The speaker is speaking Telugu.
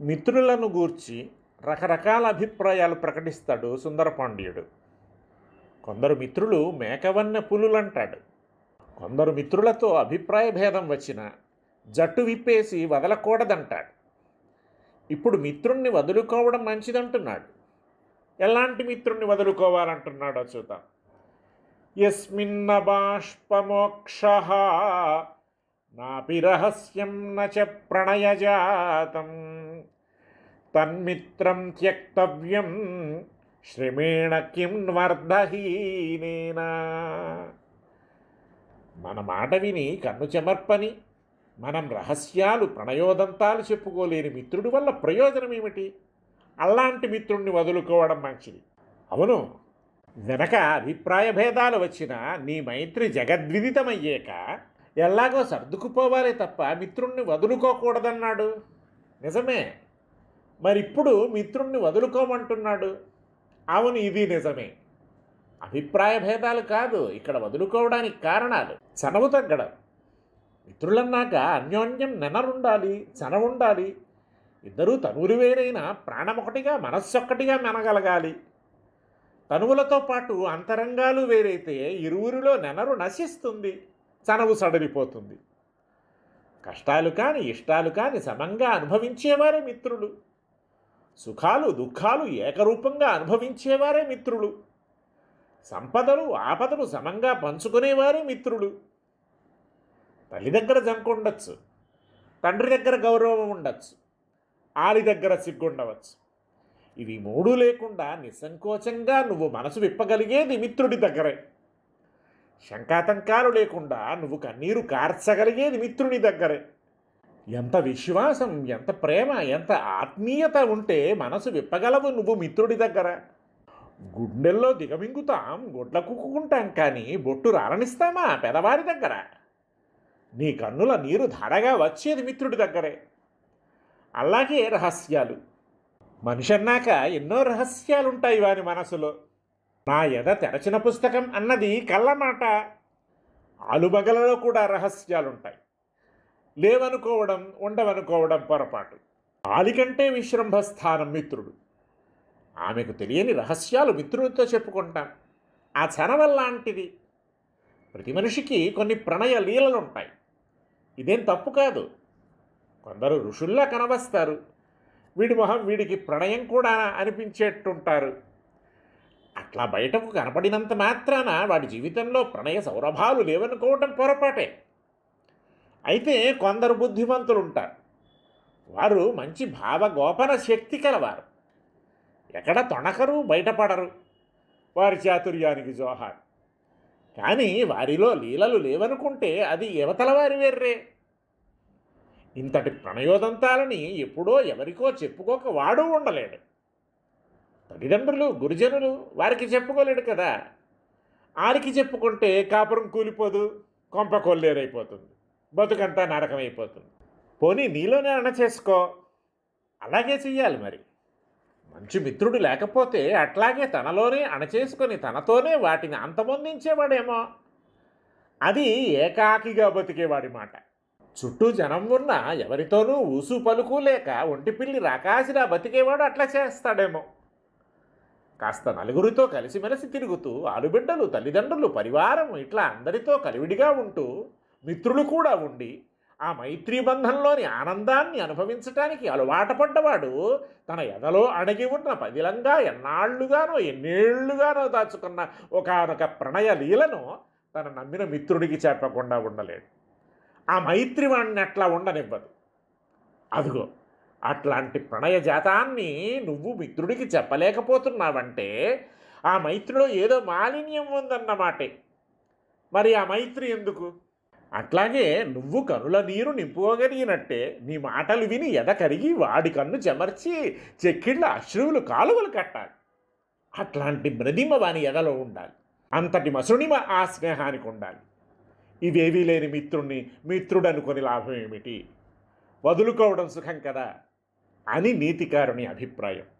మిత్రులను గూర్చి రకరకాల అభిప్రాయాలు ప్రకటిస్తాడు సుందరపాండ్యుడు. కొందరు మిత్రులు మేకవన్న పులులంటాడు. కొందరు మిత్రులతో అభిప్రాయ భేదం వచ్చిన జట్టు విప్పేసి వదలకూడదంటాడు. ఇప్పుడు మిత్రుణ్ణి వదులుకోవడం మంచిదంటున్నాడు. ఎలాంటి మిత్రుణ్ణి వదులుకోవాలంటున్నాడో చూద్దాం. యస్మిన్న బాష్పమోక్ష నాపి రహస్యం నచ ప్రణయజాతం. తన్మిత్రం త్యక్తవ్యం శ్రమేణ కిం వర్ధహీనేనా. మన మాట విని కన్ను చెమర్పని మనం రహస్యాలు ప్రణయోదంతాలు చెప్పుకోలేని మిత్రుడి వల్ల ప్రయోజనం ఏమిటి? అలాంటి మిత్రుణ్ణి వదులుకోవడం మంచిది. అవును వెనక అభిప్రాయ భేదాలు వచ్చినా నీ మైత్రి జగద్విదితమయ్యాక ఎలాగో సర్దుకుపోవాలి తప్ప మిత్రుణ్ణి వదులుకోకూడదన్నాడు. నిజమే. మరి ఇప్పుడు మిత్రుణ్ణి వదులుకోమంటున్నాడు. అవును ఇది నిజమే. అభిప్రాయ భేదాలు కాదు ఇక్కడ వదులుకోవడానికి కారణాలు. చనవు తగ్గడం. మిత్రులన్నాక అన్యోన్యం నెనరుండాలి చనవుండాలి. ఇద్దరూ తనువులు వేరైన ప్రాణమొకటిగా మనస్సొక్కటిగా మెనగలగాలి. తనువులతో పాటు అంతరంగాలు వేరైతే ఇరువురిలో నెనరు నశిస్తుంది. చనవు సడలిపోతుంది. కష్టాలు కాని ఇష్టాలు కాని సమంగా అనుభవించేవారే మిత్రులు. సుఖాలు దుఃఖాలు ఏకరూపంగా అనుభవించేవారే మిత్రులు. సంపదలు ఆపదలు సమంగా పంచుకునేవారే మిత్రులు. తల్లి దగ్గర జంకు ఉండొచ్చు. తండ్రి దగ్గర గౌరవం ఉండొచ్చు. ఆలి దగ్గర సిగ్గుండవచ్చు. ఇవి మూడు లేకుండా నిస్సంకోచంగా నువ్వు మనసు విప్పగలిగేది మిత్రుడి దగ్గరే. శంకాతంకాలు లేకుండా నువ్వు కన్నీరు కార్చగలిగేది మిత్రుని దగ్గరే. ఎంత విశ్వాసం ఎంత ప్రేమ ఎంత ఆత్మీయత ఉంటే మనసు విప్పగలవు నువ్వు మిత్రుడి దగ్గర. గుండెల్లో దిగమింగుతాం గుడ్ల కుక్కుంటాం కానీ బొట్టు రాలనిస్తామా పెదవారి దగ్గర? నీ కన్నుల నీరు ధారగా వచ్చేది మిత్రుడి దగ్గరే. అలాగే రహస్యాలు. మనిషి అన్నాక ఎన్నో రహస్యాలుంటాయి వారి మనసులో. నా ఎద తెరచిన పుస్తకం అన్నది కళ్ళమాట. ఆలుమగలలో కూడా రహస్యాలుంటాయి. లేవనుకోవడం ఉండవనుకోవడం పొరపాటు. ఆలికంటే విశ్రంభ స్థానం మిత్రుడు. ఆమెకు తెలియని రహస్యాలు మిత్రుడితో చెప్పుకుంటాం. ఆ చనవల్లాంటిది ప్రతి మనిషికి కొన్ని ప్రణయ లీలలుంటాయి. ఇదేం తప్పు కాదు. కొందరు ఋషుల్లా కనవస్తారు వీడి మొహం వీడికి ప్రణయం కూడా అనిపించేట్టుంటారు. అట్లా బయటకు కనపడినంత మాత్రాన వాడి జీవితంలో ప్రణయ సౌరభాలు లేవనుకోవటం పొరపాటే. అయితే కొందరు బుద్ధిమంతులు ఉంటారు వారు మంచి భావగోపన శక్తి కలవారు. ఎక్కడ తొణకరు బయటపడరు. వారి చాతుర్యానికి జోహార్. కానీ వారిలో లీలలు లేవనుకుంటే అది యువతల వారి వేర్రే. ఇంతటి ప్రణయోదంతాలని ఎప్పుడో ఎవరికో చెప్పుకోక వాడు ఉండలేడు. తల్లిదండ్రులు గురుజనులు వారికి చెప్పుకోలేడు కదా. ఆరికి చెప్పుకుంటే కాపురం కూలిపోదు కొంప కొల్లేరైపోతుంది బతుకంతా నరకమైపోతుంది పోనీ నీలోనే అణ చేసుకో. అలాగే చెయ్యాలి మరి. మంచి మిత్రుడు లేకపోతే అట్లాగే తనలోనే అణచేసుకొని తనతోనే వాటిని అంతమొందించేవాడేమో. అది ఏకాకిగా బతికేవాడి మాట. చుట్టూ జనం ఉన్న ఎవరితోనూ ఊసు పలుకు లేక ఒంటిపిల్లి రాకాసిరా బతికేవాడు అట్లా చేస్తాడేమో. కాస్త నలుగురితో కలిసిమెలిసి తిరుగుతూ ఆలుబిడ్డలు తల్లిదండ్రులు పరివారం ఇట్లా అందరితో కలివిడిగా ఉంటూ మిత్రులు కూడా ఉండి ఆ మైత్రీ బంధంలోని ఆనందాన్ని అనుభవించటానికి అలవాటు పడ్డవాడు తన ఎదలో అణగి ఉన్న పదిలంగా ఎన్నాళ్ళుగానో ఎన్నేళ్ళుగానో దాచుకున్న ఒకనొక ప్రణయ లీలను తన నమ్మిన మిత్రుడికి చెప్పకుండా ఉండలేడు. ఆ మైత్రి వాణ్ణి అట్లా ఉండనివ్వదు. అదిగో అట్లాంటి ప్రణయ జాతాన్ని నువ్వు మిత్రుడికి చెప్పలేకపోతున్నావంటే ఆ మైత్రిలో ఏదో మాలిన్యం ఉందన్నమాటే. మరి ఆ మైత్రి ఎందుకు? అట్లాగే నువ్వు కనుల నీరు నింపుకోగలిగినట్టే నీ మాటలు విని ఎద కరిగి వాడి కన్ను చెమర్చి చెక్కిళ్ళ అశ్రువులు కాలువలు కట్టాలి. అట్లాంటి మృదిమ వాని ఎదలో ఉండాలి. అంతటి మసునిమ ఆ స్నేహానికి ఉండాలి. ఇవేవీ లేని మిత్రుణ్ణి మిత్రుడనుకొని లాభం ఏమిటి? వదులుకోవడం సుఖం కదా. అని నీతికారుని అభిప్రాయం.